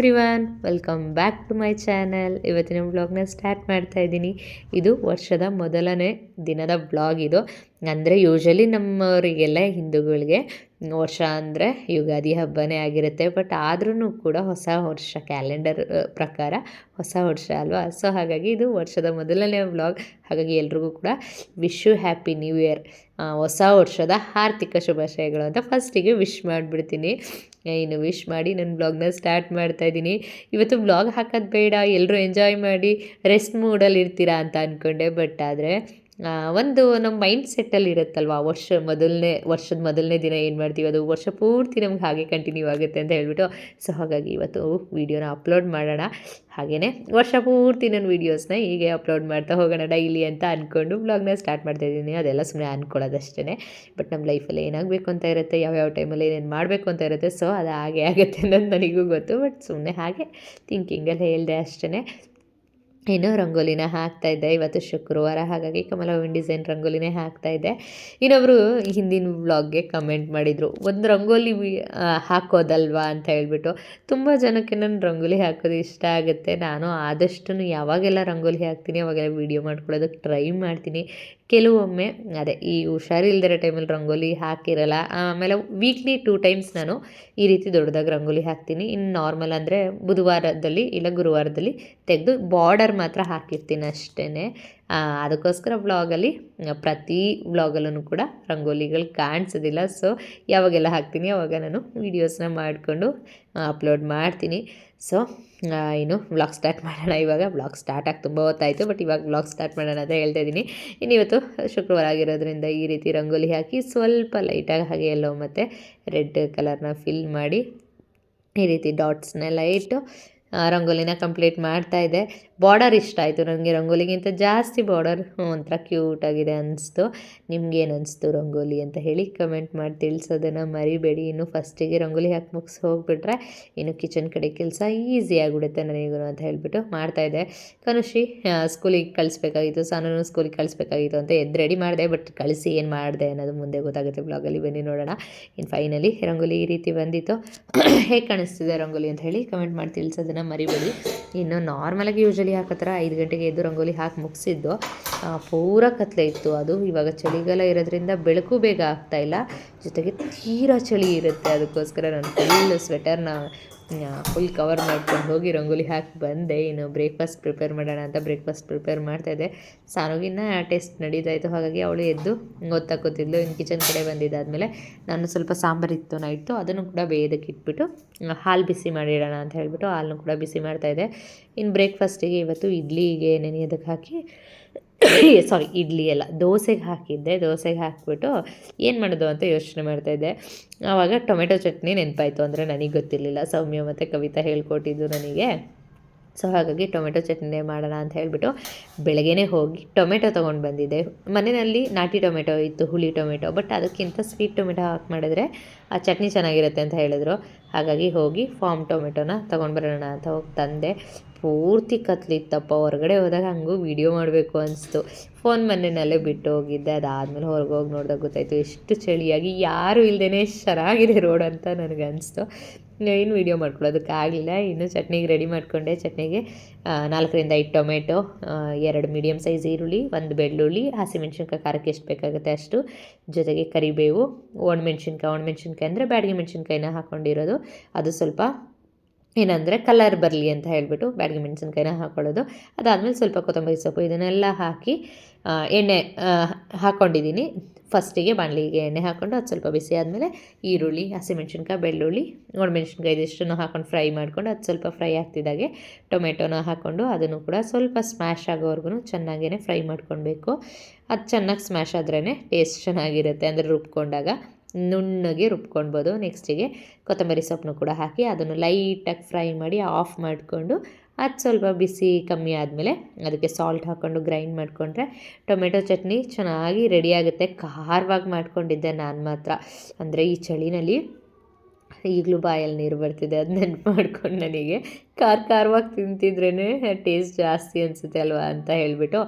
everyone, welcome back to my channel. ಇವತ್ತಿನ ವ್ಲಾಗ್ನ start ಮಾಡ್ತಾ ಇದ್ದೀನಿ. ಇದು ವರ್ಷದ ಮೊದಲನೇ ದಿನದ ಬ್ಲಾಗ್ ಇದು. ಅಂದರೆ ಯೂಶಲಿ ನಮ್ಮವರಿಗೆಲ್ಲ ಹಿಂದೂಗಳಿಗೆ ವರ್ಷ ಅಂದರೆ ಯುಗಾದಿ ಹಬ್ಬನೇ ಆಗಿರುತ್ತೆ. ಬಟ್ ಆದ್ರೂ ಕೂಡ ಹೊಸ ವರ್ಷ ಕ್ಯಾಲೆಂಡರ್ ಪ್ರಕಾರ ಹೊಸ ವರ್ಷ ಅಲ್ವಾ? ಸೊ ಹಾಗಾಗಿ ಇದು ವರ್ಷದ ಮೊದಲನೇ ವ್ಲಾಗ್. ಹಾಗಾಗಿ ಎಲ್ರಿಗೂ ಕೂಡ wish you happy new year ಹೊಸ ವರ್ಷದ ಆರ್ಥಿಕ ಶುಭಾಶಯಗಳು ಅಂತ ಫಸ್ಟಿಗೆ ವಿಶ್ ಮಾಡಿಬಿಡ್ತೀನಿ. ಇನ್ನು ವಿಶ್ ಮಾಡಿ ನನ್ನ ಬ್ಲಾಗ್ನ ಸ್ಟಾರ್ಟ್ ಮಾಡ್ತಾಯಿದ್ದೀನಿ ಇವತ್ತು ಬ್ಲಾಗ್ ಹಾಕೋದು ಬೇಡ ಎಲ್ಲರೂ ಎಂಜಾಯ್ ಮಾಡಿ ರೆಸ್ಟ್ ಮೂಡಲ್ಲಿ ಇರ್ತೀರಾ ಅಂತ ಅಂದ್ಕೊಂಡೆ ಬಟ್ ಆದರೆ ಒಂದು ನಮ್ಮ ಮೈಂಡ್ ಸೆಟ್ಟಲ್ಲಿ ಇರುತ್ತಲ್ವ? ವರ್ಷ ಮೊದಲನೇ, ವರ್ಷದ ಮೊದಲನೇ ದಿನ ಏನು ಮಾಡ್ತೀವಿ? ಅದು ವರ್ಷ ಪೂರ್ತಿ ನಮ್ಗೆ ಹಾಗೆ ಕಂಟಿನ್ಯೂ ಆಗುತ್ತೆ ಅಂತ ಹೇಳ್ಬಿಟ್ಟು ಸೊ ಹಾಗಾಗಿ ಇವತ್ತು ವೀಡಿಯೋನ ಅಪ್ಲೋಡ್ ಮಾಡೋಣ. ಹಾಗೆಯೇ ವರ್ಷ ಪೂರ್ತಿ ನನ್ನ ವೀಡಿಯೋಸ್ನ ಹೀಗೆ ಅಪ್ಲೋಡ್ ಮಾಡ್ತಾ ಹೋಗೋಣ ಡೈಲಿ ಅಂತ ಅಂದ್ಕೊಂಡು ಬ್ಲಾಗ್ನ ಸ್ಟಾರ್ಟ್ ಮಾಡ್ತಾ ಇದ್ದೀನಿ. ಅದೆಲ್ಲ ಸುಮ್ಮನೆ ಅಂದ್ಕೊಳ್ಳೋದಷ್ಟೇ ಬಟ್ ನಮ್ಮ ಲೈಫಲ್ಲಿ ಏನಾಗಬೇಕು ಅಂತ ಇರುತ್ತೆ, ಯಾವ್ಯಾವ ಟೈಮಲ್ಲಿ ಏನೇನು ಮಾಡಬೇಕು ಅಂತ ಇರುತ್ತೆ ಸೊ ಅದು ಹಾಗೆ ಆಗುತ್ತೆ ಅನ್ನೋದು ನನಗೂ ಗೊತ್ತು. ಬಟ್ ಸುಮ್ಮನೆ ಹಾಗೆ ಥಿಂಕಿಂಗಲ್ಲಿ ಹೇಳಿದೆ ಅಷ್ಟೇ ಇನ್ನು ರಂಗೋಲಿನ ಇದ್ದೆ. ಇವತ್ತು ಶುಕ್ರವಾರ ಹಾಗಾಗಿ ಕಮಲ ಹೂವಿನ ಡಿಸೈನ್ ರಂಗೋಲಿನೇ ಹಾಕ್ತಾ ಇದ್ದೆ. ಇನ್ನೊಬ್ಬರು ಹಿಂದಿನ ವ್ಲಾಗ್ಗೆ ಕಮೆಂಟ್ ಮಾಡಿದರು ಒಂದು ರಂಗೋಲಿ ಹಾಕೋದಲ್ವಾ? ಅಂತ ಹೇಳ್ಬಿಟ್ಟು. ತುಂಬ ಜನಕ್ಕೆ ನಾನು ರಂಗೋಲಿ ಹಾಕೋದು ಇಷ್ಟ ಆಗುತ್ತೆ. ನಾನು ಆದಷ್ಟು ಯಾವಾಗೆಲ್ಲ ರಂಗೋಲಿ ಹಾಕ್ತೀನಿ ಅವಾಗೆಲ್ಲ ವೀಡಿಯೋ ಮಾಡ್ಕೊಳ್ಳೋದಕ್ಕೆ ಟ್ರೈ ಮಾಡ್ತೀನಿ. ಕೆಲವೊಮ್ಮೆ, ಅದೇ ಈ ಹುಷಾರಿಲ್ದಿರೋ ಟೈಮಲ್ಲಿ ರಂಗೋಲಿ ಹಾಕಿರಲ್ಲ, ಆಮೇಲೆ ವೀಕ್ಲಿ ಟೂ ಟೈಮ್ಸ್ ನಾನು ಈ ರೀತಿ ದೊಡ್ಡದಾಗಿ ರಂಗೋಲಿ ಹಾಕ್ತೀನಿ. ಇನ್ನು ನಾರ್ಮಲ್ ಅಂದರೆ ಬುಧವಾರದಲ್ಲಿ ಇಲ್ಲ ಗುರುವಾರದಲ್ಲಿ ತೆಗೆದು ಬಾರ್ಡರ್ ಮಾತ್ರ ಹಾಕಿರ್ತೀನಿ ಅಷ್ಟೇ ಅದಕ್ಕೋಸ್ಕರ ವ್ಲಾಗಲ್ಲಿ ಪ್ರತಿ ವ್ಲಾಗಲ್ಲೂ ಕೂಡ ರಂಗೋಲಿಗಳು ಕಾಣಿಸೋದಿಲ್ಲ. ಸೊ ಯಾವಾಗೆಲ್ಲ ಹಾಕ್ತೀನಿ, ಅವಾಗ ನಾನು ವೀಡಿಯೋಸ್ನ ಮಾಡಿಕೊಂಡು ಅಪ್ಲೋಡ್ ಮಾಡ್ತೀನಿ. ಸೊ ಇನ್ನು ವ್ಲಾಗ್ ಸ್ಟಾರ್ಟ್ ಮಾಡೋಣ. ಇವಾಗ ವ್ಲಾಗ್ ಸ್ಟಾರ್ಟ್ ಆಗಿ ತುಂಬ ಹೊತ್ತಾಯಿತು ಬಟ್ ಇವಾಗ ವ್ಲಾಗ್ ಸ್ಟಾರ್ಟ್ ಮಾಡೋಣ ಅಂತ ಹೇಳ್ತಾ ಇದ್ದೀನಿ. ಇನ್ನಿವತ್ತು ಶುಕ್ರವಾರ ಆಗಿರೋದ್ರಿಂದ ಈ ರೀತಿ ರಂಗೋಲಿ ಹಾಕಿ ಸ್ವಲ್ಪ ಲೈಟಾಗಿ ಹಾಗೆ ಎಲ್ಲೋ ಮತ್ತು ರೆಡ್ ಕಲರ್ನ ಫಿಲ್ ಮಾಡಿ ಈ ರೀತಿ ಡಾಟ್ಸ್ನೆಲ್ಲ ಇಟ್ಟು ರಂಗೋಲಿನ ಕಂಪ್ಲೀಟ್ ಮಾಡ್ತಾ ಇದ್ದೆ ಬಾರ್ಡರ್ ಇಷ್ಟ ಆಯಿತು ನನಗೆ ರಂಗೋಲಿಗಿಂತ ಜಾಸ್ತಿ ಬಾರ್ಡರ್ ಒಂಥರ ಕ್ಯೂಟಾಗಿದೆ ಅನ್ನಿಸ್ತು ನಿಮ್ಗೇನು ಅನಿಸ್ತು ರಂಗೋಲಿ ಅಂತ ಹೇಳಿ ಕಮೆಂಟ್ ಮಾಡಿ ತಿಳಿಸೋದನ್ನು ಮರಿಬೇಡಿ. ಇನ್ನು ಫಸ್ಟಿಗೆ ರಂಗೋಲಿ ಹಾಕಿ ಮುಗಿಸಿ ಹೋಗಿಬಿಟ್ರೆ ಇನ್ನು ಕಿಚನ್ ಕಡೆ ಕೆಲಸ ಈಸಿ ಆಗಿಬಿಡುತ್ತೆ ನನಗೂ ಅಂತ ಹೇಳಿಬಿಟ್ಟು ಮಾಡ್ತಾಯಿದ್ದೆ ಕನುಷಿ ಸ್ಕೂಲಿಗೆ ಕಳಿಸ್ಬೇಕಾಗಿತ್ತು ಸಾನೂ ಸ್ಕೂಲಿಗೆ ಕಳಿಸ್ಬೇಕಾಗಿತ್ತು ಅಂತ ಎದ್ದು ರೆಡಿ ಮಾಡಿದೆ ಬಟ್ ಕಳಿಸಿ ಏನು ಮಾಡಿದೆ ಅನ್ನೋದು ಮುಂದೆ ಗೊತ್ತಾಗುತ್ತೆ. ಬ್ಲಾಗಲ್ಲಿ ಬನ್ನಿ ನೋಡೋಣ. ಇನ್ನು ಫೈನಲಿ ರಂಗೋಲಿ ಈ ರೀತಿ ಬಂದಿತ್ತು. ಹೇಗೆ ಕಾಣಿಸ್ತಿದೆ ರಂಗೋಲಿ ಅಂತ ಹೇಳಿ ಕಮೆಂಟ್ ಮಾಡಿ ತಿಳಿಸೋದನ್ನು ಮರಿಬೇಡಿ. ಇನ್ನು ನಾರ್ಮಲಾಗಿ ಯೂಶಲಿ ರಂಗೋಲಿ ಹಾಕತ್ರ ಐದು ಗಂಟೆಗೆ ಎದ್ದು ರಂಗೋಲಿ ಹಾಕಿ ಮುಗಿಸಿದ್ದು ಪೂರ ಕತ್ಲೆ ಇತ್ತು ಅದು. ಇವಾಗ ಚಳಿಗಾಲ ಇರೋದ್ರಿಂದ ಬೆಳಕು ಬೇಗ ಆಗ್ತಾಯಿಲ್ಲ ಜೊತೆಗೆ ತೀರಾ ಚಳಿ ಇರುತ್ತೆ. ಅದಕ್ಕೋಸ್ಕರ ನಾನು ಫುಲ್ ಸ್ವೆಟರ್ನ ಫುಲ್ ಕವರ್ ಮಾಡ್ಕೊಂಡು ಹೋಗಿ ರಂಗೋಲಿ ಹಾಕಿ ಬಂದೆ. ಇನ್ನು ಬ್ರೇಕ್ಫಾಸ್ಟ್ ಪ್ರಿಪೇರ್ ಮಾಡೋಣ ಅಂತ ಬ್ರೇಕ್ಫಾಸ್ಟ್ ಪ್ರಿಪೇರ್ ಮಾಡ್ತಾಯಿದ್ದೆ ಸಾನುಗಿನ್ನ ಟೆಸ್ಟ್ ನಡೀತಾ ಇತ್ತು ಹಾಗಾಗಿ ಅವಳು ಎದ್ದು ಓದ್ತಾ ಇನ್ನು ಕಿಚನ್ ಕಡೆ ಬಂದಿದ್ದಾದಮೇಲೆ ನಾನು ಸ್ವಲ್ಪ ಸಾಂಬಾರು ಇತ್ತು ನೈಟು ಅದನ್ನು ಕೂಡ ಬೇಯೋದಕ್ಕೆ ಇಟ್ಬಿಟ್ಟು ಹಾಲು ಬಿಸಿ ಮಾಡಿಡೋಣ ಅಂತ ಹೇಳಿಬಿಟ್ಟು ಹಾಲನ್ನು ಕೂಡ ಬಿಸಿ ಮಾಡ್ತಾಯಿದ್ದೆ ಇನ್ನು ಬ್ರೇಕ್ಫಾಸ್ಟಿಗೆ ಇವತ್ತು ಇಡ್ಲಿಗೆ ನೆನೆಯೋದಕ್ಕೆ ಹಾಕಿ ಸಾರಿ ಇಡ್ಲಿ ಎಲ್ಲ. ದೋಸೆಗೆ ಹಾಕಿದ್ದೆ, ದೋಸೆಗೆ ಹಾಕಿಬಿಟ್ಟು ಏನು ಮಾಡೋದು ಅಂತ ಯೋಚನೆ ಮಾಡ್ತಾಯಿದ್ದೆ ಆವಾಗ ಟೊಮೆಟೊ ಚಟ್ನಿ ನೆನಪಾಯಿತು ಅಂದರೆ ನನಗೆ ಗೊತ್ತಿರಲಿಲ್ಲ. ಸೌಮ್ಯ ಮತ್ತು ಕವಿತಾ ಹೇಳ್ಕೊಟ್ಟಿದ್ದು ನನಗೆ. ಸೊ ಹಾಗಾಗಿ ಟೊಮೆಟೊ ಚಟ್ನಿ ಮಾಡೋಣ ಅಂತ ಹೇಳಿಬಿಟ್ಟು ಬೆಳಗ್ಗೆನೇ ಹೋಗಿ ಟೊಮೆಟೊ ತೊಗೊಂಡು ಬಂದಿದ್ದೆ. ಮನೆಯಲ್ಲಿ ನಾಟಿ ಟೊಮೆಟೊ ಇತ್ತು, ಹುಳಿ ಟೊಮೆಟೊ ಬಟ್ ಅದಕ್ಕಿಂತ ಸ್ವೀಟ್ ಟೊಮೆಟೊ ಹಾಕಿ ಮಾಡಿದ್ರೆ ಆ ಚಟ್ನಿ ಚೆನ್ನಾಗಿರುತ್ತೆ ಅಂತ ಹೇಳಿದ್ರು. ಹಾಗಾಗಿ ಹೋಗಿ ಫಾರ್ಮ್ ಟೊಮೆಟೊನ ತೊಗೊಂಡು ಬರೋಣ ಅಂತ ಹೋಗಿ ತಂದೆ. ಪೂರ್ತಿ ಕತ್ಲಿತ್ತಪ್ಪ, ಹೊರಗಡೆ ಹೋದಾಗ ಹಂಗೂ ವೀಡಿಯೋ ಮಾಡಬೇಕು ಅನಿಸ್ತು. ಫೋನ್ ಮನೆಯಲ್ಲೇ ಬಿಟ್ಟು ಹೋಗಿದ್ದೆ. ಅದಾದಮೇಲೆ ಹೊರಗೆ ಹೋಗಿ ನೋಡಿದಾಗ ಗೊತ್ತಾಯಿತು, ಎಷ್ಟು ಚಳಿಯಾಗಿ, ಯಾರೂ ಇಲ್ಲದೇ ಚೆನ್ನಾಗಿದೆ ರೋಡ್ ಅಂತ ನನಗೆ ಅನಿಸ್ತು ಏನು ವೀಡಿಯೋ ಮಾಡ್ಕೊಳ್ಳೋದಕ್ಕಾಗಲಿಲ್ಲ ಇನ್ನು ಚಟ್ನಿಗೆ ರೆಡಿ ಮಾಡಿಕೊಂಡೆ. ಚಟ್ನಿಗೆ ನಾಲ್ಕರಿಂದ ಐದು ಟೊಮೆಟೊ ಎರಡು ಮೀಡಿಯಮ್ ಸೈಜ್ ಈರುಳ್ಳಿ, ಒಂದು ಬೆಳ್ಳುಳ್ಳಿ, ಹಸಿಮೆಣ್ಸಿನ್ಕಾಯಿ, ಖಾರಕ್ಕೆ ಎಷ್ಟು ಬೇಕಾಗುತ್ತೆ ಅಷ್ಟು. ಜೊತೆಗೆ ಕರಿಬೇವು, ಒಣಮೆಣ್ಸಿನ್ಕಾಯಿ. ಒಣಮೆಣ್ಸಿನ್ಕಾಯಿ ಅಂದರೆ ಬ್ಯಾಡಿಗೆ ಮೆಣಸಿನ್ಕಾಯಿನ ಹಾಕ್ಕೊಂಡಿರೋದು ಅದು ಸ್ವಲ್ಪ ಏನಂದರೆ ಕಲರ್ ಬರಲಿ ಅಂತ ಹೇಳಿಬಿಟ್ಟು ಬ್ಯಾಡಗಿ ಮೆಣಸಿನ್ಕಾಯಿನ ಹಾಕ್ಕೊಳ್ಳೋದು ಅದಾದಮೇಲೆ ಸ್ವಲ್ಪ ಕೊತ್ತಂಬರಿ ಸೊಪ್ಪು ಇದನ್ನೆಲ್ಲ ಹಾಕಿ ಎಣ್ಣೆ ಹಾಕ್ಕೊಂಡಿದ್ದೀನಿ ಫಸ್ಟಿಗೆ ಬಾಣಲಿಗೆ ಎಣ್ಣೆ ಹಾಕ್ಕೊಂಡು ಅದು ಸ್ವಲ್ಪ ಬಿಸಿ ಆದಮೇಲೆ ಈರುಳ್ಳಿ, ಹಸಿಮೆಣ್ಸಿನ್ಕಾಯಿ, ಬೆಳ್ಳುಳ್ಳಿ, ಒಣಮೆಣ್ಸಿನ್ಕಾಯಿ ಇದಿಷ್ಟನ್ನು ಹಾಕ್ಕೊಂಡು ಫ್ರೈ ಮಾಡ್ಕೊಂಡು ಅದು ಸ್ವಲ್ಪ ಫ್ರೈ ಆಗ್ತಿದ್ದಾಗೆ ಟೊಮೆಟೊನ ಹಾಕ್ಕೊಂಡು ಅದನ್ನು ಕೂಡ ಸ್ವಲ್ಪ ಸ್ಮ್ಯಾಶ್ ಆಗೋವರೆಗೂ ಚೆನ್ನಾಗೇ ಫ್ರೈ ಮಾಡ್ಕೊಳ್ಬೇಕು. ಅದು ಚೆನ್ನಾಗಿ ಸ್ಮ್ಯಾಶ್ ಆದ್ರೇ ಟೇಸ್ಟ್ ಚೆನ್ನಾಗಿರುತ್ತೆ. ಅಂದರೆ ರುಬ್ಕೊಂಡಾಗ ನುಣ್ಣಗೆ ರುಬ್ಕೊಳ್ಬೋದು. ನೆಕ್ಸ್ಟಿಗೆ ಕೊತ್ತಂಬರಿ ಸೊಪ್ಪನ್ನು ಕೂಡ ಹಾಕಿ ಅದನ್ನು ಲೈಟಾಗಿ ಫ್ರೈ ಮಾಡಿ ಆಫ್ ಮಾಡಿಕೊಂಡು ಅದು ಸ್ವಲ್ಪ ಬಿಸಿ ಕಮ್ಮಿ ಆದಮೇಲೆ ಅದಕ್ಕೆ ಸಾಲ್ಟ್ ಹಾಕ್ಕೊಂಡು ಗ್ರೈಂಡ್ ಮಾಡಿಕೊಂಡ್ರೆ ಟೊಮೆಟೊ ಚಟ್ನಿ ಚೆನ್ನಾಗಿ ರೆಡಿಯಾಗುತ್ತೆ ಖಾರವಾಗಿ ಮಾಡ್ಕೊಂಡಿದ್ದೆ ನಾನು ಮಾತ್ರ. ಅಂದರೆ ಈ ಚಳಿನಲ್ಲಿ ಈಗಲೂ ಬಾಯಲ್ಲಿ ನೀರು ಬರ್ತಿದೆ, ಅದು ನೆನ್ಪು ಮಾಡ್ಕೊಂಡು ನನಗೆ. ಖಾರ ಖಾರವಾಗಿ ತಿಂತಿದ್ರೇ ಟೇಸ್ಟ್ ಜಾಸ್ತಿ ಅನಿಸುತ್ತೆ ಅಲ್ವಾ ಅಂತ ಹೇಳಿಬಿಟ್ಟು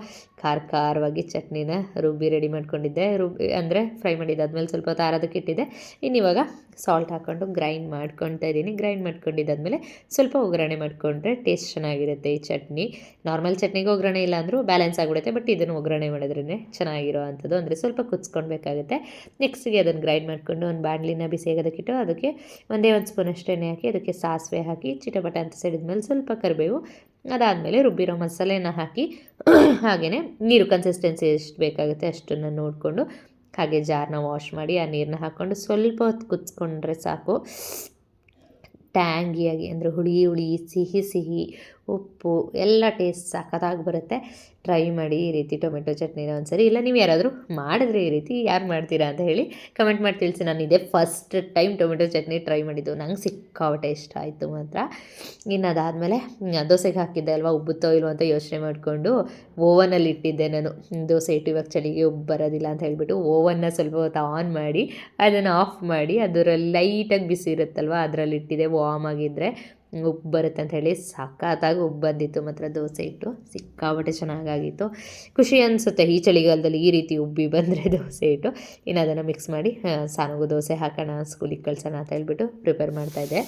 ಖಾರ ಖಾರವಾಗಿ ಚಟ್ನಿನ ರುಬ್ಬಿ ರೆಡಿ ಮಾಡ್ಕೊಂಡಿದ್ದೆ. ರುಬ್ಬಿ ಅಂದರೆ ಫ್ರೈ ಮಾಡಿದ್ದಾದ್ಮೇಲೆ ಸ್ವಲ್ಪ ಹೊತ್ತು ಆರೋದಕ್ಕೆ ಇಟ್ಟಿದ್ದೆ. ಇನ್ನು ಇವಾಗ ಸಾಲ್ಟ್ ಹಾಕ್ಕೊಂಡು ಗ್ರೈಂಡ್ ಮಾಡ್ಕೊತಾ ಇದ್ದೀನಿ. ಗ್ರೈಂಡ್ ಮಾಡ್ಕೊಂಡಿದ್ದಾದ್ಮೇಲೆ ಸ್ವಲ್ಪ ಒಗ್ಗರಣೆ ಮಾಡಿಕೊಂಡ್ರೆ ಟೇಸ್ಟ್ ಚೆನ್ನಾಗಿರುತ್ತೆ ಈ ಚಟ್ನಿ. ನಾರ್ಮಲ್ ಚಟ್ನಿಗೆ ಒಗ್ಗರಣೆ ಇಲ್ಲ ಅಂದರೂ ಬ್ಯಾಲೆನ್ಸ್ ಆಗಿಬಿಡುತ್ತೆ ಬಟ್ ಇದನ್ನು ಒಗ್ಗರಣೆ ಮಾಡಿದ್ರೇ ಚೆನ್ನಾಗಿರೋ ಅಂಥದ್ದು. ಅಂದರೆ ಸ್ವಲ್ಪ ಕುದಿಸ್ಕೊಳ್ಬೇಕಾಗುತ್ತೆ. ನೆಕ್ಸ್ಟಿಗೆ ಅದನ್ನು ಗ್ರೈಂಡ್ ಮಾಡಿಕೊಂಡು ಒಂದು ಬಾಣಲಿನ ಬಿಸಿ ಆಗೋದಕ್ಕಿಟ್ಟು ಅದಕ್ಕೆ ಒಂದೇ ಒಂದು ಸ್ಪೂನ್ ಅಷ್ಟು ಎಣ್ಣೆ ಹಾಕಿ ಅದಕ್ಕೆ ಸಾಸಿವೆ ಹಾಕಿ ಚಿಟಪಟ ಅಂತ ಸಿಡಿದ್ಮೇಲೆ ಸ್ವಲ್ಪ ಕರಿಬೇವು, ಅದಾದಮೇಲೆ ರುಬ್ಬಿರೋ ಮಸಾಲೆನ ಹಾಕಿ ಹಾಗೆಯೇ ನೀರು ಕನ್ಸಿಸ್ಟೆನ್ಸಿ ಎಷ್ಟು ಬೇಕಾಗುತ್ತೆ ಅಷ್ಟನ್ನು ನೋಡಿಕೊಂಡು, ಹಾಗೆ ಜಾರ್ನ ವಾಶ್ ಮಾಡಿ ಆ ನೀರನ್ನ ಹಾಕ್ಕೊಂಡು ಸ್ವಲ್ಪ ಹೊತ್ತು ಕುದಿಸ್ಕೊಂಡ್ರೆ ಸಾಕು. ಟ್ಯಾಂಗಿಯಾಗಿ ಅಂದರೆ ಹುಳಿ ಹುಳಿ, ಸಿಹಿ ಸಿಹಿ ಉಪ್ಪು ಎಲ್ಲ ಟೇಸ್ಟ್ ಸಖತ್ತಾಗಿ ಬರುತ್ತೆ ಟ್ರೈ ಮಾಡಿ ಈ ರೀತಿ ಟೊಮೆಟೊ ಚಟ್ನಿನ ಒಂದ್ಸರಿ. ಇಲ್ಲ, ನೀವು ಯಾರಾದರೂ ಮಾಡಿದ್ರೆ ಈ ರೀತಿ ಯಾರು ಮಾಡ್ತೀರಾ ಅಂತ ಹೇಳಿ ಕಮೆಂಟ್ ಮಾಡಿ ತಿಳಿಸಿ. ನಾನು ಇದೇ first time tomato chutney try ಮಾಡಿದ್ದು. ನಂಗೆ ಸಿಕ್ಕಾಪಟ್ಟೆ ಇಷ್ಟ ಆಯಿತು ಮಾತ್ರ. ಇನ್ನು ಅದಾದಮೇಲೆ ದೋಸೆಗೆ ಹಾಕಿದ್ದೆ ಅಲ್ವಾ, ಉಬ್ಬುತ್ತೋ ಇಲ್ವೋ ಅಂತ ಯೋಚನೆ ಮಾಡಿಕೊಂಡು ಓವನಲ್ಲಿ ಇಟ್ಟಿದ್ದೆ ನಾನು. ದೋಸೆ ಇಟ್ಟು ಇವಾಗ ಚಳಿಗೆ ಉಬ್ಬು ಬರೋದಿಲ್ಲ ಅಂತ ಹೇಳಿಬಿಟ್ಟು ಓವನ್ನ ಸ್ವಲ್ಪ ಹೊತ್ತು ಆನ್ ಮಾಡಿ ಅದನ್ನು ಆಫ್ ಮಾಡಿ, ಅದರಲ್ಲಿ ಲೈಟಾಗಿ ಬಿಸಿ ಇರುತ್ತಲ್ವ, ಅದರಲ್ಲಿ ಇಟ್ಟಿದ್ದೆ. ವಾಮ್ ಆಗಿದ್ದರೆ ಉಪ್ಪು ಬರುತ್ತೆ ಅಂತ ಹೇಳಿ ಸಖತ್ತಾಗಿ ಉಪ್ಪು ಬಂದಿತ್ತು, ಮಾತ್ರ ದೋಸೆ ಇಟ್ಟು ಸಿಕ್ಕಾಪಟ್ಟೆ ಚೆನ್ನಾಗಾಗಿತ್ತು. ಖುಷಿ ಅನಿಸುತ್ತೆ ಈ ಚಳಿಗಾಲದಲ್ಲಿ ಈ ರೀತಿ ಉಬ್ಬಿ ಬಂದರೆ ದೋಸೆ ಇಟ್ಟು. ಇನ್ನು ಅದನ್ನು ಮಿಕ್ಸ್ ಮಾಡಿ ಸಾನಿಗೂ ದೋಸೆ ಹಾಕೋಣ ಸ್ಕೂಲಿಗೆ ಕಳ್ಸೋಣ ಅಂತ ಹೇಳ್ಬಿಟ್ಟು ಪ್ರಿಪೇರ್ ಮಾಡ್ತಾಯಿದ್ದೆ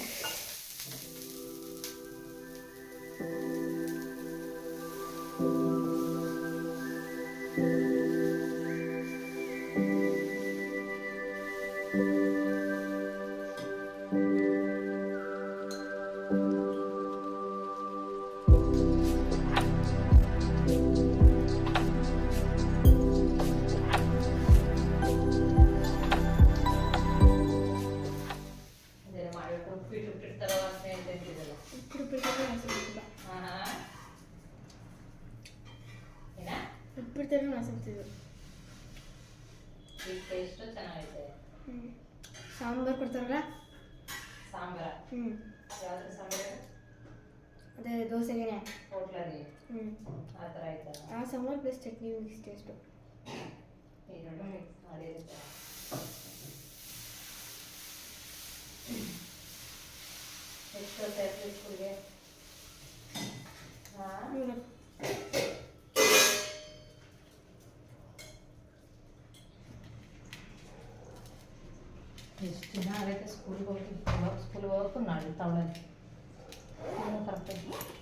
ಉಪ್ಪು ಬಿಡ್ತಾರೆ ಅನ್ಸುತ್ತಿಲ್ಲ ಉಪ್ಪು ಬಿಡ್ತಾರೆ ಅನ್ಸುತ್ತಿದ್ದು ಟೇಸ್ಟು ಚೆನ್ನಾಗಿದೆ ಚೆನ್ನಾಗೈತೆ ಸಾಂಬಾರು ಕೊಡ್ತಾರಲ್ಲ? ಸಾಂಬಾರ? ಹ್ಞೂ ಸಾಂಬಾರು ಅದೇ? ದೋಸೆಗೆನೆ. ಹೋಟ್ಲಲ್ಲಿ? ಹ್ಞೂ ಆ ಥರ ಆಯ್ತಲ್ಲ ಆ sambar plus chutney mix taste ಎರಡು ಮಿಕ್ಸ್ ಮಾಡಿರುತ್ತೆ. ಎಷ್ಟು ಹೊತ್ತು ಸ್ಕೂಲ್ಗೆ ಎಷ್ಟು ದಿನ ಆಗೈತೆ ಸ್ಕೂಲ್ಗೆ ಹೋಗಿ ಸ್ಕೂಲ್ಗೆ ಹೋಗಕ್ಕೂ ನಾಳೆ ತವಳೆ ಕರೆಕ್ಟಾಗಿ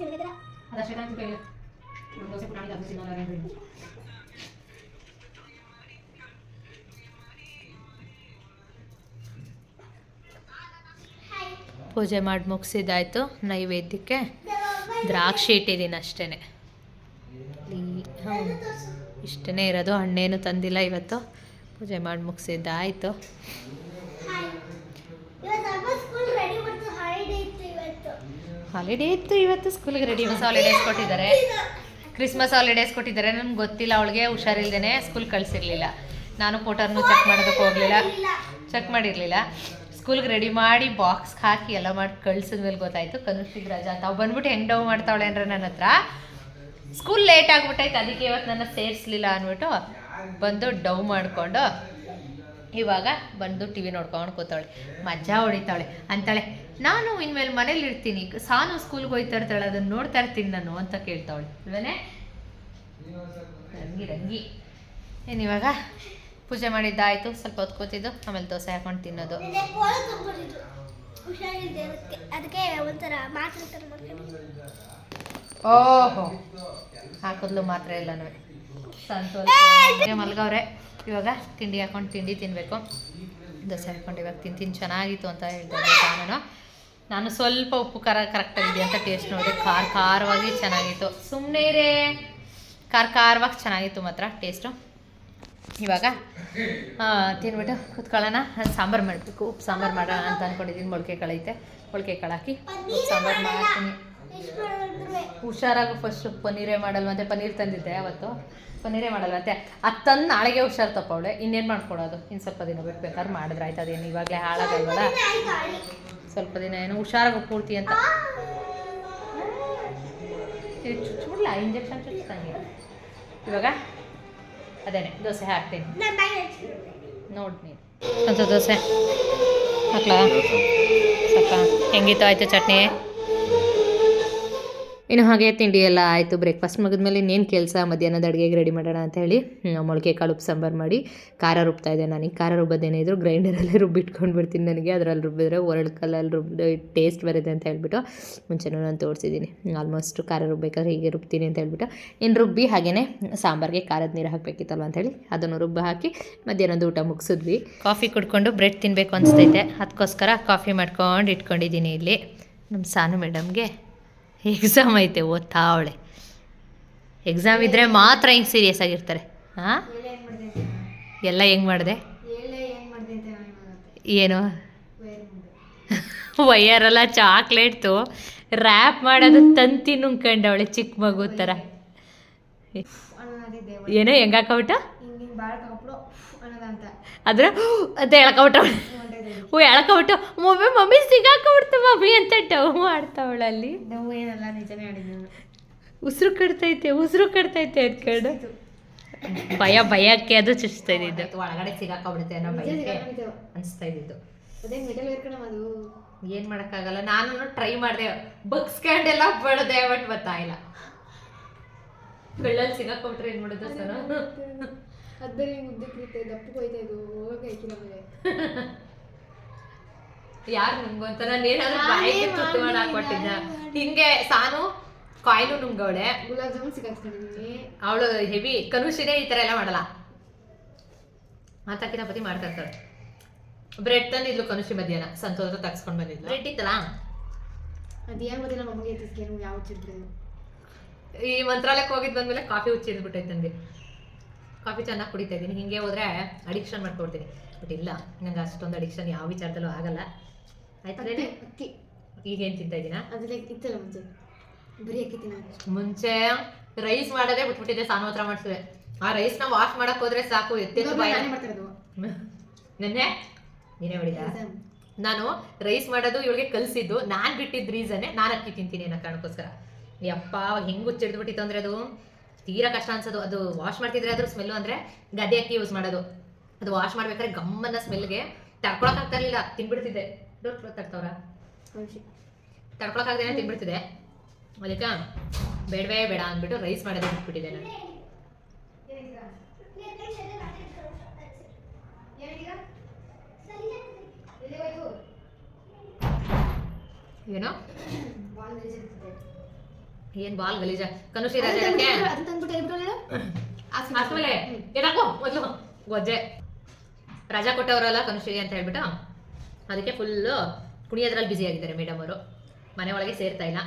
ಕೈಲಿ ದೋಸೆ ಪುಟಾಣಿ ಅದು ಪೂಜೆ ಮಾಡಿ ಮುಗಿಸಿದಾಯ್ತು ನೈವೇದ್ಯಕ್ಕೆ ದ್ರಾಕ್ಷಿ ಇಟ್ಟಿದ್ದೀನಿ ಅಷ್ಟೇ ಹ್ಞೂ ಇಷ್ಟೇ ಇರೋದು ಹಣ್ಣೇನು ತಂದಿಲ್ಲ ಇವತ್ತು. ಪೂಜೆ ಮಾಡಿ ಮುಗಿಸಿದ್ದಾಯಿತು ಸ್ಕೂಲ್ ರೆಡಿ ಮಾಡ್ತು ಹಾಲಿಡೇ ಇತ್ತು ಇವತ್ತು ಹಾಲಿಡೇ ಇತ್ತು ಇವತ್ತು ಸ್ಕೂಲ್ಗೆ ರೆಡಿ ಹಾಲಿಡೇಸ್ ಕೊಟ್ಟಿದ್ದಾರೆ. ಕ್ರಿಸ್ಮಸ್ ಹಾಲಿಡೇಸ್ ಕೊಟ್ಟಿದ್ದಾರೆ. ನಮ್ಗೆ ಗೊತ್ತಿಲ್ಲ ಅವಳಿಗೆ ಹುಷಾರಿಲ್ದೇನೆ ಸ್ಕೂಲ್ ಕಳಿಸಿರ್ಲಿಲ್ಲ. ನಾನು ಫೋಟೋನು ಚೆಕ್ ಮಾಡೋದಕ್ಕೆ ಹೋಗಲಿಲ್ಲ. ಚೆಕ್ ಮಾಡಿರಲಿಲ್ಲ. ಸ್ಕೂಲ್ಗೆ ರೆಡಿ ಮಾಡಿ ಬಾಕ್ಸ್ಗೆ ಹಾಕಿ ಎಲ್ಲ ಮಾಡಿ ಕಳ್ಸಿದ್ಮೇಲೆ ಗೊತ್ತಾಯಿತು. ಕನುಷಿಗೆ ರಜಾ ಅಂತ. ಅವ್ ಬಂದ್ಬಿಟ್ಟು ಹೆಂಗೆ ಡೌ ಮಾಡ್ತಾವಳೆ ಅಂದ್ರೆ ನನ್ನ ಹತ್ರ ಸ್ಕೂಲ್ ಲೇಟ್ ಆಗಿಬಿಟ್ಟೈತೆ ಅದಕ್ಕೆ ಇವತ್ತು ನನ್ನ ಸೇರಿಸ್ಲಿಲ್ಲ ಅಂದ್ಬಿಟ್ಟು ಬಂದು ಡವ್ ಮಾಡಿಕೊಂಡು ಇವಾಗ ಬಂದು ಟಿ ವಿ ನೋಡ್ಕೊಂಡು ಕೂತಾಳೆ ಮಜಾ ಹೊಡಿತಾಳೆ ಅಂತಾಳೆ ನಾನು ಇನ್ಮೇಲೆ ಮನೇಲಿ ಇರ್ತೀನಿ. ಸಾನು ಸ್ಕೂಲ್ಗೆ ಹೋಯ್ತಾ ಇರ್ತಾಳೆ ಅದನ್ನ ನೋಡ್ತಾ ಇರ್ತೀನಿ ನಾನು ಅಂತ ಕೇಳ್ತಾವಳೆ. ಅಲ್ವೇ ರಂಗಿ ರಂಗಿ. ಏನು ಇವಾಗ? ಪೂಜೆ ಮಾಡಿದ್ದಾಯ್ತು. ಸ್ವಲ್ಪ ಹೊತ್ಕೋತಿದ್ದು ಆಮೇಲೆ ದೋಸೆ ಹಾಕೊಂಡು ತಿನ್ನೋದು. ಅದಕ್ಕೆ. ಒಂಥರ ಓಹೋ. ಹಾಕಿದ್ಲು ಮಾತ್ರ ಇಲ್ಲ ಮಲ್ಗವ್ರೆ. ಇವಾಗ ತಿಂಡಿ ಹಾಕೊಂಡು ತಿಂಡಿ ತಿನ್ನಬೇಕು ದೋಸೆ ಹಾಕೊಂಡು ಇವಾಗ ತಿಂತೀನಿ. ಚೆನ್ನಾಗಿತ್ತು ಅಂತ ಹೇಳ್ತಾರೆ ನಾನು ನಾನು ಸ್ವಲ್ಪ ಉಪ್ಪು ಖಾರ ಕರೆಕ್ಟಾಗಿದೆ ಅಂತ ಟೇಸ್ಟ್ ನೋಡಿದೆ. ಖಾರ ಖಾರವಾಗಿ ಚೆನ್ನಾಗಿತ್ತು. ಸುಮ್ಮನೆ ರೇ ಖಾರ ಖಾರವಾಗಿ ಚೆನ್ನಾಗಿತ್ತು ಮಾತ್ರ ಟೇಸ್ಟು ಇವಾಗ ತಿನ್ಬಿಟ್ಟು ಕುತ್ಕೊಳ್ಳೋಣ. ಸಾಂಬಾರು ಮಾಡಬೇಕು. ಉಪ್ಪು ಸಾಂಬಾರು ಮಾಡೋಣ ಅಂತ ಅಂದ್ಕೊಂಡಿದ್ದೀನಿ ಮೊಳಕೆ ಕಳೈತೆ ಮೊಳಕೆ ಕಾಳು ಹಾಕಿ ಉಪ್ಪು ಸಾಂಬಾರು ಮಾಡ್ತೀನಿ. ಹುಷಾರಾಗು ಫಸ್ಟು ಪನ್ನೀರೇ ಮತ್ತೆ ಪನ್ನೀರ್ ತಂದಿದ್ದೆ ಅವತ್ತು. ಪನ್ನೀರೇ ಮಾಡಲ್ವಂತೆ ಅದು ತಂದು ನಾಳೆಗೆ ಹುಷಾರು ತಪ್ಪವಳೆ ಇನ್ನೇನು ಮಾಡ್ಕೊಡೋದು? ಇನ್ನು ಸ್ವಲ್ಪ ದಿನ ಬಿಟ್ಟು ಬೇಕಾದ್ರೆ ಮಾಡಿದ್ರೆ ಆಯ್ತು. ಅದೇನು ಇವಾಗಲೇ ಹಾಳಾಗಲ್ವಲ್ಲ? ಸ್ವಲ್ಪ ದಿನ ಏನು ಹುಷಾರಾಗು ಪೂರ್ತಿ ಅಂತ. ಇದು ಚುಚ್ಚುಬಿಡ್ಲ ಇಂಜೆಕ್ಷನ್ ಚುಚ್ಚಿ ಇವಾಗ? ಅದೇನೆ, ದೋಸೆ ಹಾಕ್ತೀನಿ. ನೋಡಿ ಅಂತ ದೋಸೆ ಹಾಕ್ಲಾ? ಸ್ವಲ್ಪ ಹೆಂಗಿತ್ತು? ಆಯಿತು ಚಟ್ನಿ? ಇನ್ನು ಹಾಗೆ ತಿಂಡಿ ಎಲ್ಲ ಆಯಿತು ಬ್ರೇಕ್ಫಾಸ್ಟ್ ಮುಗಿದ್ಮೇಲೆ ಇನ್ನೇನು ಕೆಲಸ? ಮಧ್ಯಾಹ್ನದ ಅಡುಗೆಗೆ ರೆಡಿ ಮಾಡೋಣ ಅಂತ ಹೇಳಿ ಮೊಳಕೆ ಕಾಳು ಉಪ್ಪು ಸಾಂಬಾರು ಮಾಡಿ, ಖಾರ ರುಬ್ತಾ ಇದ್ದೆ ನನಗೆ ಖಾರ ರುಬ್ಬೋದೇನೇ ಇದ್ರು ಗ್ರೈಂಡರಲ್ಲೇ ರುಬ್ಬಿಟ್ಕೊಂಡು ಬಿಡ್ತೀನಿ ನನಗೆ. ಅದರಲ್ಲಿ ರುಬ್ಬಿದ್ರೆ ಒರಳು ಕಲ್ಲಲ್ಲಿ ರುಬ್ಬಿದ ಟೇಸ್ಟ್ ಬರುತ್ತೆ ಅಂತ ಹೇಳ್ಬಿಟ್ಟು ಮುಂಚೆನೂ ನಾನು ತೋರಿಸಿದ್ದೀನಿ. ಆಲ್ಮೋಸ್ಟ್ ಖಾರ ರುಬ್ಬೇಕಾದ್ರೆ ಹೀಗೆ ರುಬ್ತೀನಿ ಅಂತ ಹೇಳ್ಬಿಟ್ಟು, ಇನ್ನು ರುಬ್ಬಿ ಹಾಗೆಯೇ ಸಾಂಬಾರಿಗೆ ಖಾರದ ನೀರು ಹಾಕಬೇಕಿತ್ತಲ್ವ ಅಂತೇಳಿ ಅದನ್ನು ರುಬ್ಬಿ ಹಾಕಿ ಮಧ್ಯಾಹ್ನದ ಊಟ ಮುಗಿಸಿದ್ವಿ. ಕಾಫಿ ಕುಡ್ಕೊಂಡು ಬ್ರೆಡ್ ತಿನ್ನಬೇಕು ಅನಿಸ್ತೈತೆ. ಅದಕ್ಕೋಸ್ಕರ ಕಾಫಿ ಮಾಡ್ಕೊಂಡು ಇಟ್ಕೊಂಡಿದ್ದೀನಿ ಇಲ್ಲಿ. ನಮ್ಮ ಸಾನು ಮೇಡಮ್ಗೆ ಎಕ್ಸಾಮ್ ಐತೆ ಓದ್ತಾ ಅವಳೆ. ಎಕ್ಸಾಮ್ ಇದ್ದರೆ ಮಾತ್ರ ಹಿಂಗೆ ಸೀರಿಯಸ್ ಆಗಿರ್ತಾರೆ. ಹಾಂ ಎಲ್ಲ ಹೆಂಗೆ ಮಾಡಿದೆ? ಏನು? ವೈಯರೆಲ್ಲ ಚಾಕ್ಲೇಟ್ತು ರ್ಯಾಪ್ ಮಾಡೋದು ತಂತಿ ನುಂಗ್ಕೊಂಡವಳೆ ಚಿಕ್ಕ ಮಗು ಥರ. ಏನೋ ಹೆಂಗೆ ಅದ್ರ ಅಂತ ಹಿಂಗೆ ಓ ಎಳ್ಕೊಬಿಟ್ಟು ಮಮ್ಮಿ ಮಮ್ಮಿ ಸಿಗಾಕೊಬಿಡ್ತು ಮಮ್ಮಿ ಅಂತ ಡವ್ ಮಾಡ್ತಾವಳೆ ಅಲ್ಲಿ ನಾವು ಏನಲ್ಲ ನಿಜನೇ ಆಡಿದ್ದು ನಾನು ಉಸಿರು ಕಡ್ತೈತೆ ಉಸಿರು ಕಟ್ತೈತೆ ಅದ್ಕೊಂಡು. ಭಯ ಭಯಕ್ಕೆ ಅದು ಚುಚ್ತಾ ಇದ್ದಿದ್ದು. ಒಳಗಡೆ ಸಿಗಾಕೊಬಿಡುತ್ತೆ ಅನ್ನೋ ಭಯ ಭಯಕ್ಕೆ. ಅನಿಸ್ತಾ ಇದ್ದಿದ್ದು. ಅದೇ ಮಿಡಲ್ ಇರ್ಕಣ ಅದು. ಏನ್ ಮಾಡಕ್ಕಾಗಲ್ಲ ನಾನು ಟ್ರೈ ಮಾಡಿದೆ. ಬಗ್ಸ್ಕೊಂಡೆಲ್ಲ ಬಡದೆ ಬಟ್ ಗೊತ್ತಾಯಿಲ್ಲ ಬೆಳ್ಳಲ್ಲಿ ಸಿಗಾಕೊಬಿಟ್ರೆ ಏನ್ ಮಾಡೋದು ಸರ್ ಅದು ಬೇರೆ ಹಿಂಗೆ ದಪ್ಪ ಹೋಯ್ತಾ ಇದು ಹೋಗಕ್ಕೆ ಮೇಲೆ ಯಾರು ನುಂಗೋಂತ ನಾನು ಏನಾದ್ರು ಬಾಯಿಗೆ ತುತ್ತು ಮಾಡಿ, ಹಾಕೊಟ್ಟಿದ್ದ? ಹಿಂಗೆ ಸಾನು ಕಾಯಿಲು ನುಂಗವಳೆ. ಗುಲಾಬ್ ಜಾಮೂನ್ ಅವಳು ಹೆವಿ ಕನುಷಿನೇ ಈ ಥರ ಎಲ್ಲ ಮಾಡಲ್ಲ. ಮಾತಾಕಿನ ಪತಿ ಮಾಡ್ತಾ ಇರ್ತಾಳೆ. ಬ್ರೆಡ್ ತಂದಿದ್ಲು ಕನುಷಿ ಮಧ್ಯಾಹ್ನ. ಸಂತೋಷ ತಗ್ಸ್ಕೊಂಡು ಬಂದಿದ್ಲು. ಬ್ರೆಡ್ ಇತ್ತಲ್ಲ? ಅದು ಏನು ಗೊತ್ತಿಲ್ಲ ಮಮ್ಮಗೆ ಎತ್ತಿಸ್ಕೇನು ಯಾವ ಚಿತ್ರ ಈ ಮಂತ್ರಾಲಯಕ್ಕೆ ಹೋಗಿದ್ ಬಂದ್ಮೇಲೆ ಕಾಫಿ ಹುಚ್ಚಿ ಬಿಟ್ಟೈತೆ ನನಗೆ ಕಾಫಿ ಚೆನ್ನಾಗಿ ಕುಡಿತಾ ಇದ್ದೀನಿ. ಹಿಂಗೆ ಹೋದ್ರೆ ಅಡಿಕ್ಷನ್ ಮಾಡ್ಕೊಡ್ತೀನಿ. ಬಟ್ ಇಲ್ಲ ನಂಗೆ ಅಷ್ಟೊಂದು ಅಡಿಕ್ಷನ್ ಯಾವ ವಿಚಾರದಲ್ಲೂ ಆಗಲ್ಲ. ಅಕ್ಕಿ. ತಿಂತಾ ಇದ್ದೀನ ಅದ್ರಲ್ಲಿ ಇತ್ತಲ್ಲ ಮುಂಚೆ. ಬರೀ ಅಕ್ಕಿ ತಿನ್ನ ಮುಂಚೆ ರೈಸ್ ಮಾಡೋದೇ ಬಿಟ್ಬಿಟ್ಟಿದೆ ಸಾನು ಹತ್ರ ಮಾಡಿಸಿದೆ. ಆ ರೈಸ್ನ ವಾಶ್ ಮಾಡಕ್ ಹೋದ್ರೆ ಸಾಕು ಎತ್ತೆತ್ತು ಮಾಡ್ತಿರೋದು ನೆನ್ನೆ? ನೀನೇ ಹೊಡಿದ ನಾನು ರೈಸ್ ಮಾಡೋದು ಇವಳಿಗೆ ಕಲ್ಸಿದ್ದು. ನಾನು ಬಿಟ್ಟಿದ್ ರೀಸನ್ನೇ ನಾನು ಅಕ್ಕಿ ತಿಂತೀನಿ ಅನ್ನೋ ಕಾರಣಕ್ಕೋಸ್ಕರ. ಯಪ್ಪ ಅವಾಗ ಹೆಂಗೆ ಹುಚ್ಚಿಡ್ಬಿಟ್ಟಿತ್ತು ಅಂದ್ರೆ ಅದು? ತೀರಾ ಕಷ್ಟ ಅನ್ಸೋದು. ಅದು ವಾಶ್ ಮಾಡ್ತಿದ್ರೆ ಅದ್ರ ಸ್ಮೆಲ್ ಅಂದ್ರೆ ಗದ್ದೆ ಅಕ್ಕಿ ಯೂಸ್ ಮಾಡೋದು. ಅದು ವಾಶ್ ಮಾಡ್ಬೇಕಾದ್ರೆ ಗಮ್ಮನ್ನ ಸ್ಮೆಲ್ಗೆ ತಡ್ಕೊಳಕ್ ಆಗ್ತಾ ಇರಲಿಲ್ಲ ತಿನ್ಬಿಡ್ತಿದ್ದೆ. ಡೋರ್ ತಡ್ತವ್ರ ತಡ್ಕೊಳಕ್ ತಡ್ಕೊಳಕ್ಕಾಗ್ದೇನೆ ತಿನ್ಬಿಡ್ತಿದ್ದೆ. ಅದಕ್ಕೆ ಬೇಡವೇ ಬೇಡ ಅಂದ್ಬಿಟ್ಟು ರೈಸ್ ಮಾಡೋದೇ ಬಿಟ್ಬಿಟ್ಟಿದ್ದೆ ನಾನು. ಏನೋ? ಏನ್ ಬಾಲ್ ಗಲೀಜ? ರಜೆ ಆದ್ಮೇಲೆ ಏನಾಕೋ ಮೊದಲು. ಗೊಜ್ಜೆ. ರಜಾ ಕೊಟ್ಟವರಲ್ಲ ಕನುಷಿಗೆ ಅಂತ ಹೇಳ್ಬಿಟ್ಟು ಅದಕ್ಕೆ ಫುಲ್ಲು ಕುಣಿಯೋದ್ರಲ್ಲಿ ಬ್ಯುಸಿ ಆಗಿದ್ದಾರೆ ಮೇಡಮ್ ಅವರು. ಮನೆ ಒಳಗೆ ಸೇರ್ತಾ ಇಲ್ಲ.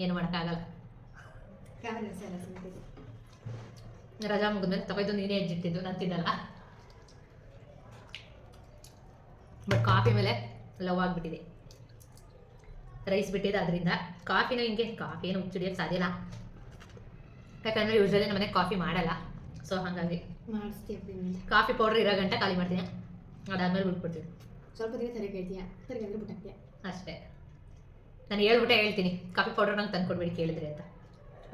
ಏನು ಮಾಡೋಕ್ಕಾಗಲ್ಲ. ರಜಾ ಮುಗಿದ್ಮೇಲೆ ತಗೊಂಡು ನೀನೇ ಹೆಜ್ಜಿಟ್ಟಿದ್ದು ನಾನು ತಿನ್ನಲ್ಲ. ಬಟ್ ಕಾಫಿ ಮೇಲೆ ಲವ್ ಆಗಿಬಿಟ್ಟಿದೆ. ರೈಸ್ ಬಿಟ್ಟಿದೆ ಅದರಿಂದ. ಕಾಫಿನೂ ಹಿಂಗೆ ಕಾಫಿ ಏನು ಹುಚ್ಚಿಡಿಯೋಕ್ಕೆ ಸಾಧ್ಯ ಇಲ್ಲ. ಯಾಕಂದರೆ ಯೂಶ್ವಲಿ ನಮ್ಮನೆ ಕಾಫಿ ಮಾಡಲ್ಲ. ಸೊ ಹಾಗಾಗಿ ಮಾಡಿಸ್ತೀವಿ ಕಾಫಿ ಪೌಡ್ರ್ ಇರೋ ಗಂಟೆ ಖಾಲಿ ಮಾಡ್ತೀನಿ. ಅದಾದ್ಮೇಲೆ ಬಿಟ್ಬಿಡ್ತೀನಿ. ಸ್ವಲ್ಪ ದಿನ ಸರಿ ಕೇಳ್ತೀಯಾ ಸರಿ ಅಂದ್ರೆ ಬಿಟ್ಟಾಕ್ತೀಯ ಅಷ್ಟೇ. ನಾನು ಹೇಳ್ಬಿಟ್ಟೆ ಹೇಳ್ತೀನಿ. ಕಾಫಿ ಪೌಡರ್ ನಂಗೆ ತಂದು ಕೊಡ್ಬೇಡಿ ಕೇಳಿದ್ರೆ ಅಂತ.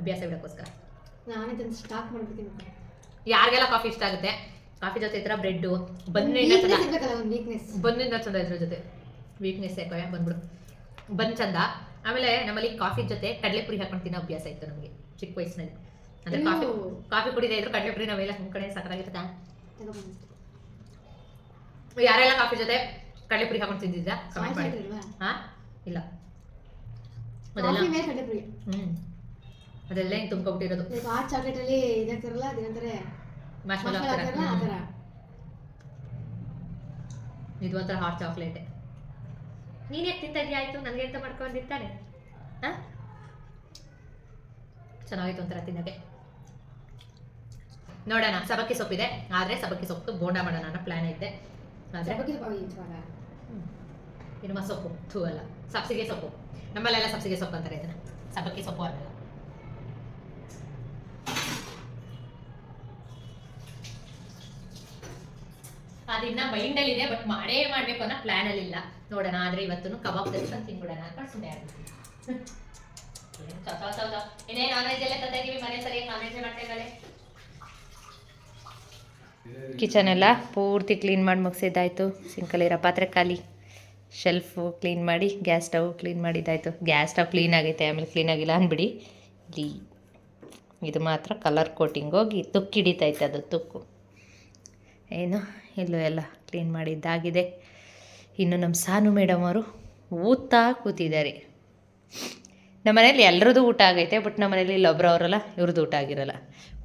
ಅಭ್ಯಾಸ ಬಿಡೋಕ್ಕೋಸ್ಕರ ನಾನೇ ತಂದು ಸ್ಟಾಕ್ ಮಾಡ್ಬಿಡ್ತೀನಿ ಯಾರಿಗೆಲ್ಲ ಕಾಫಿ ಇಷ್ಟ ಆಗುತ್ತೆ? ಕಾಫಿ ಜೊತೆ ಈ ಥರ ಬ್ರೆಡ್ಡು ಇರ್ಬೇಕಲ್ಲ ಒಂದು ಚಂದ ಇದ್ರ ಜೊತೆ. ವೀಕ್ನೆಸ್ ಯಾಕೋ ಬಂದ್ಬಿಡು. ಬನ್ ಚಂದ. ಆಮೇಲೆ ನಮ್ಮಲ್ಲಿ ಕಾಫಿ ಜೊತೆ ಕಡಲೆಪುರಿ ಹಾಕೊಂಡು ತಿನ್ನೋ ಅಭ್ಯಾಸ ಇತ್ತು ನಮಗೆ ಚಿಕ್ಕ ವಯಸ್ಸಿನಲ್ಲಿ. ಅಂದ್ರೆ ಕಾಫಿ ಕಾಫಿ ಕುಡಿದೇ ಇದ್ರು ಕಡಲೆಪುರಿ ನಾವೆಲ್ಲ ನಮ್ಮ ಕಡೆ ಸಕ್ಕತ್ತಾಗಿರುತ್ತಾ? ಯಾರೆಲ್ಲ ಕಾಫಿ ಜೊತೆ ಕಡಲೆಪುರಿ ಹಾಕೊಂಡು ತಿಂದಿದ್ದ? ಕಮೆಂಟ್ ಮಾಡಿ. ಹಾ? ಇಲ್ಲ. ಅದೆಲ್ಲ? ಹ್ಮ್. ಅದೆಲ್ಲ ಹಿಂಗೆ ತುಂಬ್ಕೊಬಿಟ್ಟಿರೋದು. ಲೈಕ್ ಹಾಟ್ ಚಾಕ್ಲೇಟ್ ಅಲ್ಲಿ ಇದಾಗ್ತಾರಲ್ಲ ಅದೇನಂತಾರೆ? ಆ ಥರ. ಇದು ಒಂಥರ ಹಾಟ್ ಚಾಕ್ಲೇಟ್ ನೀನ್ ಯಾಕೆ ತಿಂತಾ ಇದೀಯ? ಆಯ್ತು ನನಗೆ ಎಂತ ಮಾಡ್ಕೊಂಡಿರ್ತಾನೆ ಹಾ? ಚೆನ್ನಾಗಿತ್ತು ಒಂಥರ ತಿನ್ನೋಕ್ಕೆ ನೋಡೋಣ ಸಬಕ್ಕಿ ಸೊಪ್ಪಿದೆ ಆದರೆ ಸಬಕ್ಕಿ ಸೊಪ್ಪು ಬೋಂಡ ಮಾಡೋಣ ಅನ್ನೋ ಪ್ಲ್ಯಾನ್ ಐತೆ ಆದರೆ ಸೊಪ್ಪು ಥೂ ಅಲ್ಲ. ಸಬ್ಸಿಗೆ ಸೊಪ್ಪು. ನಮ್ಮಲ್ಲೆಲ್ಲ ಸಬ್ಸಿಗೆ ಸೊಪ್ಪು ಅಂತಾರೆ ಇದನ್ನ. ಸಬಕ್ಕಿ ಸೊಪ್ಪು ಅನ್ನಲ್ಲ ಅದಿನ್ನ ಮೈಂಡಲ್ಲಿ ಇದೆ ಬಟ್ ಮಾಡೇ ಮಾಡಬೇಕು ಅನ್ನೋ ಅಲ್ಲಿ ಇಲ್ಲ. ನೋಡೋಣ ಆದ್ರೆ ಇವತ್ತು ಕಬಾಬ್ ತರಿಸ್ಕೊಂಡು ತಿನ್ಬಿಡೋಣ ಅಂತ ಸುಮ್ಮನೆ ಆಗ್ಬಿಟ್ಟು ಇನ್ನೇ ನಾನ್ ವೆಜ್ ಎಲ್ಲ ತಂದೆ ನೀವು ಮನೆ ಸರಿಯಾಗಿ ನಾನ್ ವೆಜ್ ಮಾಡ್ತಾ ಇದ್ದಾರೆ ಕಿಚನ್ ಎಲ್ಲ ಪೂರ್ತಿ ಕ್ಲೀನ್ ಮಾಡಿ ಮುಗಿಸಿದ್ದಾಯಿತು. ಸಿಂಕಲ್ಲಿರೋ ಪಾತ್ರೆ ಖಾಲಿ. ಶೆಲ್ಫು ಕ್ಲೀನ್ ಮಾಡಿ ಗ್ಯಾಸ್ ಸ್ಟವ್ ಕ್ಲೀನ್ ಮಾಡಿದ್ದಾಯಿತು. ಗ್ಯಾಸ್ ಸ್ಟವ್ ಕ್ಲೀನ್ ಆಗೈತೆ, ಆಮೇಲೆ ಕ್ಲೀನ್ ಆಗಿಲ್ಲ ಅಂದ್ಬಿಡಿ. ಇಲ್ಲಿ ಇದು ಮಾತ್ರ ಕಲರ್ ಕೋಟಿಂಗ್ ಹೋಗಿ ತುಕ್ಕು ಹಿಡಿತೈತೆ ಅದು ತುಕ್ಕು. ಏನು, ಇಲ್ಲೂ ಎಲ್ಲ ಕ್ಲೀನ್ ಮಾಡಿದ್ದಾಗಿದೆ. ಇನ್ನು ನಮ್ಮ ಸಾನು ಮೇಡಮ್ ಅವರು ಊತಾ ಕೂತಿದ್ದಾರೆ. ನಮ್ಮ ಮನೇಲಿ ಎಲ್ರದ್ದು ಊಟ ಆಗೈತೆ, ಬಟ್ ನಮ್ಮ ಮನೇಲಿ ಇಲ್ಲೊಬ್ರು ಇವ್ರದ್ದು ಊಟ ಆಗಿರಲ್ಲ.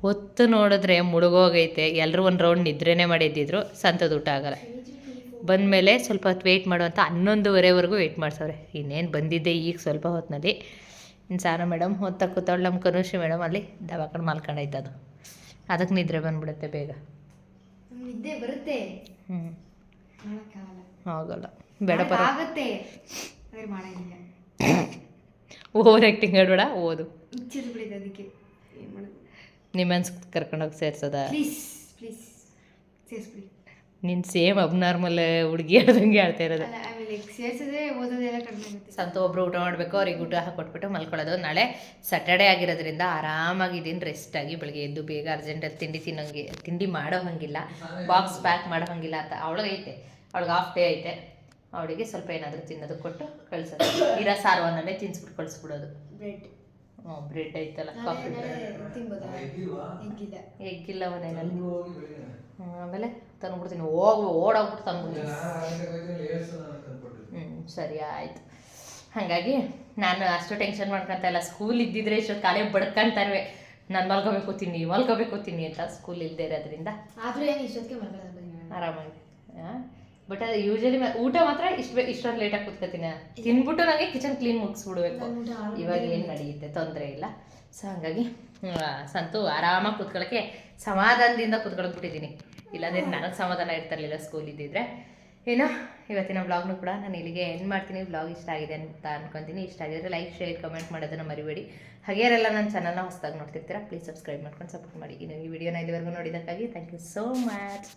ಹೊತ್ತು ನೋಡಿದ್ರೆ ಮುಳುಗೋಗೈತೆ. ಎಲ್ಲರೂ ಒಂದು ರೌಂಡ್ ನಿದ್ರೆನೇ ಮಾಡಿದ್ದಿದ್ರು. ಸಂತದ ಊಟ ಆಗಲ್ಲ. ಬಂದಮೇಲೆ ಸ್ವಲ್ಪ ಹೊತ್ತು ವೆಯ್ಟ್ ಮಾಡುವಂಥ ಹನ್ನೊಂದುವರೆವರೆಗೂ ವೆಯ್ಟ್ ಮಾಡ್ಸವ್ರೆ. ಇನ್ನೇನು ಬಂದಿದ್ದೆ ಈಗ ಸ್ವಲ್ಪ ಹೊತ್ತಿನಲ್ಲಿ. ಇನ್ನು ಸಾರ ಮೇಡಮ್ ಹೊತ್ತ ಕೂತವಳು ನಮ್ಮ ಕನುಷಿ ಮೇಡಮ್ ಅಲ್ಲಿ ದವಾಖಾನೆ ಮಾಲ್ಕೊಂಡೈತೆ ಅದು ಅದಕ್ಕೆ ನಿದ್ರೆ ಬಂದ್ಬಿಡುತ್ತೆ ಬೇಗ. ನಿದ್ದೆ ಬರುತ್ತೆ. ಹ್ಞೂ ಆಗಲ್ಲ. ಬೇಡ ಆಗುತ್ತೆ ಓವರ್ ಆ್ಯಕ್ಟಿಂಗ್ ಹೇಳ್ಬೇಡ ಓದು. ಅದಕ್ಕೆ. ಏನು ಅದಕ್ಕೆ ಏನು ಮಾಡೋದು ನಿಮ್ಮ ಮನ್ಸ್ ಕರ್ಕೊಂಡೋಗಿ ಸೇರ್ಸೋದ? ಪ್ಲೀಸ್ ಪ್ಲೀಸ್ ಸೇರಿಸ್ಬಿಡಿ ನೀನು ಸೇಮ್ ಅಬ್ನಾರ್ಮಲ್ ಹುಡುಗಿ ಹೇಳ್ದಂಗೆ ಹೇಳ್ತಾ ಇರೋದು. ಅಲ್ಲ ಆಮೇಲೆ ಸೇರ್ಸಿದ್ರೆ ಓದೋದೆಲ್ಲ ಕಡಿಮೆ ಆಗುತ್ತೆ. ಸಂತ ಒಬ್ರು ಊಟ ಮಾಡಬೇಕು ಅವ್ರಿಗೆ ಊಟ ಹಾಕೊಟ್ಬಿಟ್ಟು ಮಲ್ಕೊಳ್ಳೋದು. ನಾಳೆ ಸ್ಯಾಟರ್ಡೇ ಆಗಿರೋದ್ರಿಂದ ಆರಾಮಾಗಿದ್ದೀನಿ ರೆಸ್ಟ್ ಆಗಿ ಬೆಳಗ್ಗೆ ಎದ್ದು ಬೇಗ ಅರ್ಜೆಂಟಲ್ಲಿ ತಿಂಡಿ ತಿನ್ನೋಂಗೆ ತಿಂಡಿ ಮಾಡೋ ಹಂಗಿಲ್ಲ. ಬಾಕ್ಸ್ ಪ್ಯಾಕ್ ಮಾಡೋ ಹಂಗಿಲ್ಲ ಅಂತ. ಅವಳಿಗೆ ಐತೆ. ಅವಳಿಗೆ ಹಾಫ್ ಡೇ ಐತೆ. ಅವಳಿಗೆ ಸ್ವಲ್ಪ ಏನಾದರೂ ತಿನ್ನೋದು ಕೊಟ್ಟು ಕಳಿಸೋದು. ಇರೋ ಸಾರು ಅನ್ನೇ ತಿನ್ಸ್ಬಿಟ್ಟು ಕಳಿಸ್ಬಿಡೋದು. ಬ್ರೆಡ್ ಹ್ಞೂ ಬ್ರೆಡ್ ಐತಲ್ಲ ಕಾಫಿ. ಎಗ್ಗಿಲ್ಲ. ಮನೆಯಲ್ಲಿ ಹ್ಞೂ ಆಮೇಲೆ ತಂದ್ಬಿಡ್ತೀನಿ. ಹೋಗಿ ಓಡೋಗ್ಬಿಟ್ಟು ತಂದ್ಬಿಡ್ತೀನಿ ಹ್ಞೂ ಸರಿ ಆಯಿತು. ಹಾಗಾಗಿ ನಾನು ಅಷ್ಟು ಟೆನ್ಷನ್ ಮಾಡ್ಕೊತ ಇಲ್ಲ. ಸ್ಕೂಲ್ ಇದ್ದಿದ್ರೆ ಇಷ್ಟು ಕಾಲೇ ಬಡ್ಕೊಂತಾರೆ ನಾನು ಮಲ್ಕೋಬೇಕು ತಿನ್ನಿ ಮಲ್ಕೋಬೇಕು ತಿನ್ನಿ ಅಂತ ಸ್ಕೂಲ್ ಇಲ್ಲದೆ ಇರೋದ್ರಿಂದ. ಆದರೂ ಏನು ಇಷ್ಟೊತ್ತಿಗೆ ಆರಾಮಾಗಿ. ಆರಾಮಾಗಿ ಬಟ್ ಅದು ಯೂಶಲಿ ಊಟ ಮಾತ್ರ ಇಷ್ಟು ಇಷ್ಟೊಂದು ಲೇಟಾಗಿ ಕುತ್ಕೋತೀನಿ. ತಿನ್ಬಿಟ್ಟು ನನಗೆ ಕಿಚನ್ ಕ್ಲೀನ್ ಮುಗಿಸ್ಬಿಡ್ಬೇಕು. ಇವಾಗ ಏನು ನಡೆಯುತ್ತೆ ತೊಂದರೆ ಇಲ್ಲ. ಸೊ ಹಂಗಾಗಿ ಸಂತು ಆರಾಮಾಗಿ ಕುತ್ಕೊಳ್ಳೋಕ್ಕೆ ಸಮಾಧಾನದಿಂದ ಕೂತ್ಕೊಳ್ಬಿಟ್ಟಿದ್ದೀನಿ ಇಲ್ಲಾಂದ್ರೆ ನನಗೆ ಸಮಾಧಾನ ಇರ್ತಿರ್ಲಿಲ್ಲ ಸ್ಕೂಲ್ ಇದ್ದಿದ್ರೆ. ಏನೋ ಇವತ್ತಿನ ವ್ಲಾಗ್ನು ಕೂಡ ನಾನು ಇಲ್ಲಿಗೆ ಎಂಡ್ ಮಾಡ್ತೀನಿ. ಬ್ಲಾಗ್ ಇಷ್ಟ ಆಗಿದೆ ಅಂತ ಅನ್ಕೊತೀನಿ. ಇಷ್ಟ ಆಗಿದ್ರೆ ಲೈಕ್ ಶೇರ್ ಕಮೆಂಟ್ ಮಾಡೋದನ್ನು ಮರಿಬೇಡಿ. ಹಾಗೆ ಯಾರೆಲ್ಲ ನನ್ನ ಚಾನಲ್ನ ಹೊಸದಾಗಿ ನೋಡ್ತಿರ್ತೀರಾ ಪ್ಲೀಸ್ ಸಬ್ಸ್ಕ್ರೈಬ್ ಮಾಡ್ಕೊಂಡು ಸಪೋರ್ಟ್ ಮಾಡಿ. ಇನ್ನು ಈ ವಿಡಿಯೋನ ಇಲ್ಲಿವರೆಗೂ ನೋಡಿದ್ದಕ್ಕಾಗಿ ಥ್ಯಾಂಕ್ ಯು ಸೋ ಮಚ್